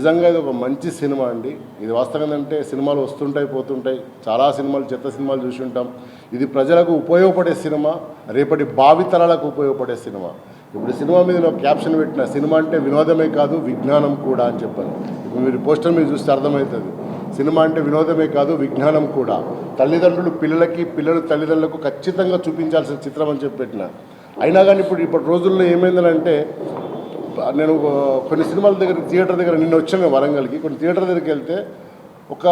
నిజంగా ఇది ఒక మంచి సినిమా అండి. ఇది వాస్తవంగా అంటే సినిమాలు వస్తుంటాయి పోతుంటాయి. చాలా సినిమాలు చెత్త సినిమాలు చూసి ఉంటాం. ఇది ప్రజలకు ఉపయోగపడే సినిమా రేపటి భావితరాలకు ఉపయోగపడే సినిమా. ఇప్పుడు సినిమా మీద నేను ఒక క్యాప్షన్ పెట్టిన సినిమా అంటే వినోదమే కాదు విజ్ఞానం కూడా అని చెప్పాను ఇప్పుడు మీరు పోస్టర్ మీద చూస్తే అర్థమవుతుంది. సినిమా అంటే వినోదమే కాదు విజ్ఞానం కూడా. తల్లిదండ్రులు పిల్లలకి పిల్లలు తల్లిదండ్రులకు ఖచ్చితంగా చూపించాల్సిన చిత్రం అని చెప్పి పెట్టిన. అయినా కానీ ఇప్పుడు ఇప్పటి రోజుల్లో ఏమైందనంటే నేను కొన్ని సినిమాల దగ్గర థియేటర్ దగ్గర నిన్న వచ్చాను వరంగల్కి. కొన్ని థియేటర్ దగ్గరికి వెళ్తే ఒక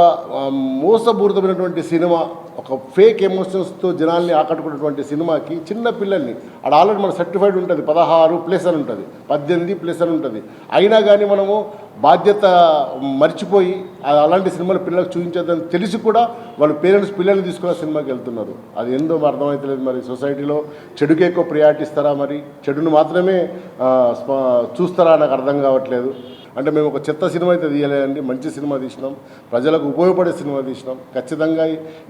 మోసపూరితమైనటువంటి సినిమా ఒక ఫేక్ ఎమోషన్స్తో జనాల్ని ఆకట్టుకున్నటువంటి సినిమాకి చిన్న పిల్లల్ని ఆడ ఆల్రెడీ మన సర్టిఫైడ్ ఉంటుంది పదహారు ప్లస్ అని ఉంటుంది పద్దెనిమిది ప్లస్ అని ఉంటుంది. అయినా కానీ మనము బాధ్యత మర్చిపోయి అలాంటి సినిమాలు పిల్లలకు చూపించేద్దని తెలిసి కూడా వాళ్ళ పేరెంట్స్ పిల్లల్ని తీసుకున్న సినిమాకి వెళ్తున్నారు. అది ఎందో అర్థమవుతలేదు మరి. సొసైటీలో చెడుకి ఎక్కువ ప్రియారిటీ ఇస్తారా మరి? చెడును మాత్రమే చూస్తారా నాకు అర్థం కావట్లేదు. అంటే మేము ఒక చెత్త సినిమా అయితే తీయలేదండి. మంచి సినిమా తీసినాం. ప్రజలకు ఉపయోగపడే సినిమా తీసినాం. ఖచ్చితంగా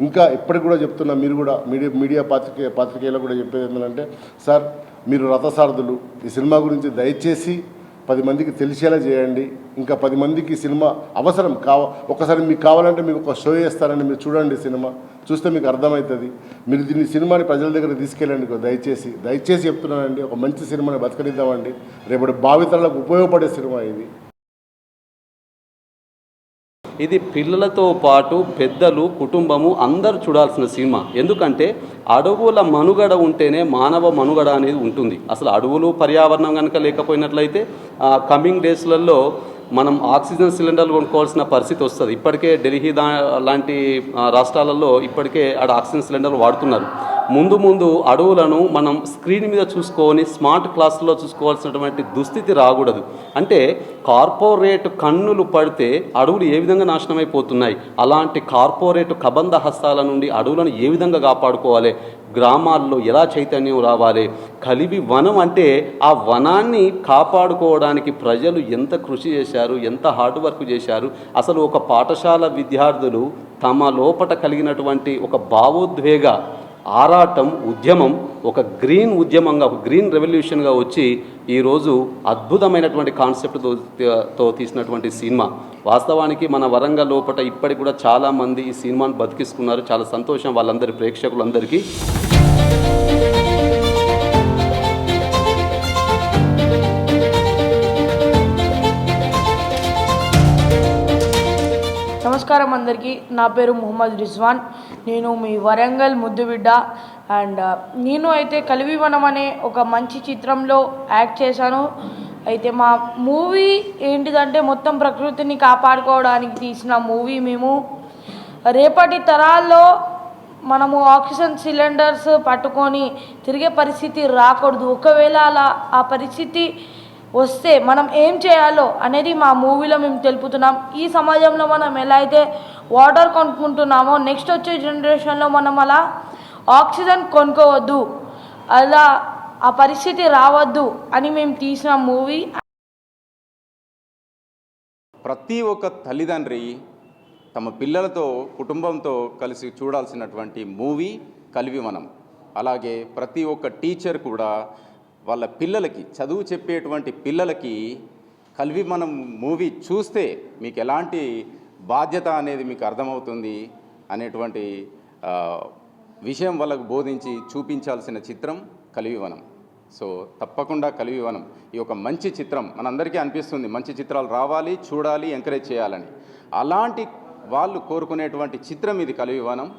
ఇంకా ఇప్పటికి కూడా చెప్తున్నా మీరు కూడా మీడియా మీడియా పాత్రికే పాత్రికేయులు కూడా చెప్పేది ఏంటంటే సార్ మీరు రథసారథులు. ఈ సినిమా గురించి దయచేసి పది మందికి తెలిసేలా చేయండి. ఇంకా పది మందికి సినిమా అవసరం కావ ఒకసారి మీకు కావాలంటే మీకు ఒక షో చేస్తారని మీరు చూడండి సినిమా. చూస్తే మీకు అర్థమవుతుంది. మీరు దీన్ని సినిమాని ప్రజల దగ్గర తీసుకెళ్ళండి దయచేసి. దయచేసి చెప్తున్నానండి ఒక మంచి సినిమాని బతకనిద్దామండి. రేపటి భావితరాలకు ఉపయోగపడే సినిమా ఇది. ఇది పిల్లలతో పాటు పెద్దలు కుటుంబము అందరూ చూడాల్సిన సినిమా. ఎందుకంటే అడవుల మనుగడ ఉంటేనే మానవ మనుగడ అనేది ఉంటుంది. అసలు అడవులు పర్యావరణం కనుక లేకపోయినట్లయితే కమింగ్ డేస్లలో మనం ఆక్సిజన్ సిలిండర్లు కొనుక్కోవాల్సిన పరిస్థితి వస్తుంది. ఇప్పటికే ఢిల్లీ దా లాంటి రాష్ట్రాలలో ఇప్పటికే ఆడ ఆక్సిజన్ సిలిండర్లు వాడుతున్నారు. ముందు ముందు అడవులను మనం స్క్రీన్ మీద చూసుకొని స్మార్ట్ క్లాసుల్లో చూసుకోవాల్సినటువంటి దుస్థితి రాకూడదు. అంటే కార్పొరేట్ కన్నులు పడితే అడవులు ఏ విధంగా నాశనమైపోతున్నాయి? అలాంటి కార్పొరేట్ కబంధ హస్తాల నుండి అడవులను ఏ విధంగా కాపాడుకోవాలి? గ్రామాల్లో ఎలా చైతన్యం రావాలి? కలివి వనం అంటే ఆ వనాన్ని కాపాడుకోవడానికి ప్రజలు ఎంత కృషి చేశారు? ఎంత హార్డ్ వర్క్ చేశారు? అసలు ఒక పాఠశాల విద్యార్థులు తమ లోపట కలిగినటువంటి ఒక భావోద్వేగ ఆరాటం ఉద్యమం ఒక గ్రీన్ ఉద్యమంగా ఒక గ్రీన్ రెవల్యూషన్గా వచ్చి ఈరోజు అద్భుతమైనటువంటి కాన్సెప్ట్తో తో తీసినటువంటి సినిమా. వాస్తవానికి మన వరంగల్ లోపట ఇప్పటికి కూడా చాలామంది ఈ సినిమాను బతికిస్తున్నారు. చాలా సంతోషం వాళ్ళందరి ప్రేక్షకులందరికీ. నమస్కారం అందరికీ. నా పేరు ముహమ్మద్ రిజ్వాన్. నేను మీ వరంగల్ ముద్దుబిడ్డ. అండ్ నేను అయితే కలివివనం అనే ఒక మంచి చిత్రంలో యాక్ట్ చేశాను. అయితే మా మూవీ ఏంటిదంటే మొత్తం ప్రకృతిని కాపాడుకోవడానికి తీసిన మూవీ మేము. రేపటి తరాల్లో మనము ఆక్సిజన్ సిలిండర్స్ పట్టుకొని తిరిగే పరిస్థితి రాకూడదు. ఒకవేళ అలా ఆ పరిస్థితి వస్తే మనం ఏం చేయాలో అనేది మా మూవీలో మేము తెలుపుతున్నాం. ఈ సమాజంలో మనం ఎలా అయితే వాటర్ కొనుక్కుంటున్నామో నెక్స్ట్ వచ్చే జనరేషన్లో మనం అలా ఆక్సిజన్ కొనుక్కోవద్దు. అలా ఆ పరిస్థితి రావద్దు అని మేము తీసిన మూవీ. ప్రతి ఒక్క తల్లిదండ్రి తమ పిల్లలతో కుటుంబంతో కలిసి చూడాల్సినటువంటి మూవీ కలివి మనం. అలాగే ప్రతి ఒక్క టీచర్ కూడా వాళ్ళ పిల్లలకి చదువు చెప్పేటువంటి పిల్లలకి కలివి మనం మూవీ చూస్తే మీకు ఎలాంటి బాధ్యత అనేది మీకు అర్థమవుతుంది అనేటువంటి విషయం వాళ్ళకు బోధించి చూపించాల్సిన చిత్రం కలివివనం. సో తప్పకుండా కలివివనం. ఈ ఒక మంచి చిత్రం మనందరికీ అనిపిస్తుంది. మంచి చిత్రాలు రావాలి చూడాలి ఎంకరేజ్ చేయాలని. అలాంటి వాళ్ళు కోరుకునేటువంటి చిత్రం ఇది కలివివనం.